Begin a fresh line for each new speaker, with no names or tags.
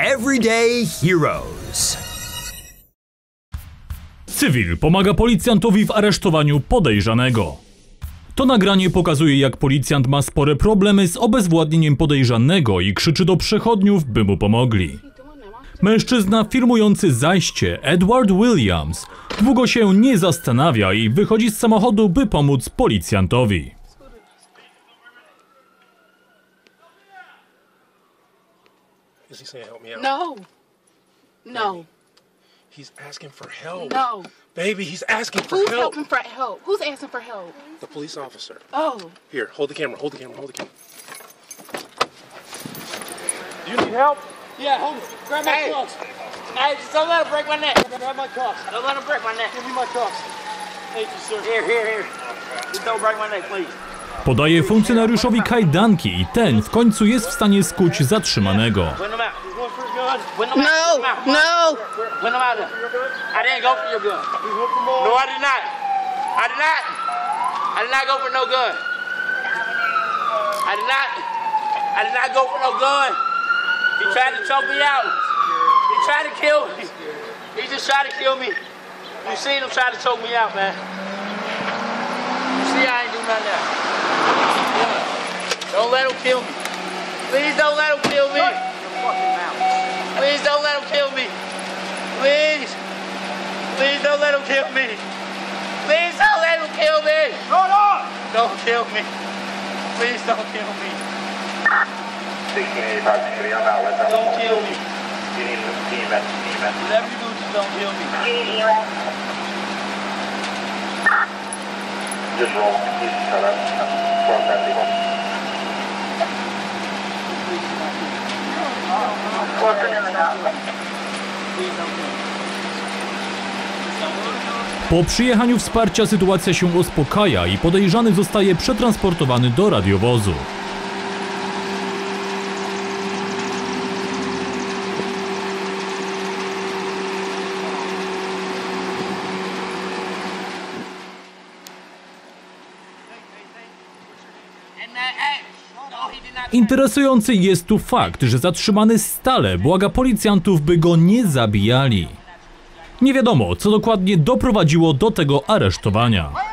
Everyday Heroes.
Cywil pomaga policjantowi w aresztowaniu podejrzanego. To nagranie pokazuje, jak policjant ma spore problemy z obezwładnieniem podejrzanego i krzyczy do przechodniów, by mu pomogli. Mężczyzna filmujący zajście, Edward Williams, długo się nie zastanawia i wychodzi z samochodu, by pomóc policjantowi.
Is he saying help me out?
No. No.
He's asking for help.
No.
Baby, he's asking for
Who's
help.
helping for help? Who's asking for help?
The police officer.
Oh.
Here, hold the camera, hold the camera, hold the camera. Do you need help?
Yeah, hold it. Grab my
Hey.
cuffs.
Hey, just don't let him break my neck.
Grab my cuffs.
Don't let him break my neck.
Give me my cuffs. Thank you, sir.
Here, here, here. Just don't break my neck, please.
Podaje funkcjonariuszowi kajdanki i ten w końcu jest w stanie skuć zatrzymanego.
Gun.
Them
No.
out. Win them out.
No.
Win them out there. I didn't go for your gun.
He hooked them all.
No, I did not. I did not. I did not go for no gun. I did not. I did not go for no gun. He tried to choke me out. He tried to kill me. He just tried to kill me. You seen him try to choke me out, man. You see I ain't do nothing now. Don't let him kill me. Please don't let him kill me. Please don't let him kill me. Please. Please don't let him kill me. Please don't let him kill me.
Hold on.
Don't kill me. Please don't kill me.
1685 City on outlet.
Don't kill me.
You need some team at team at
Whatever you do, just don't kill me.
just roll. He's shut up. Cross that people.
Po przyjechaniu wsparcia sytuacja się uspokaja i podejrzany zostaje przetransportowany do radiowozu. Interesujący jest tu fakt, że zatrzymany stale błaga policjantów, by go nie zabijali. Nie wiadomo, co dokładnie doprowadziło do tego aresztowania.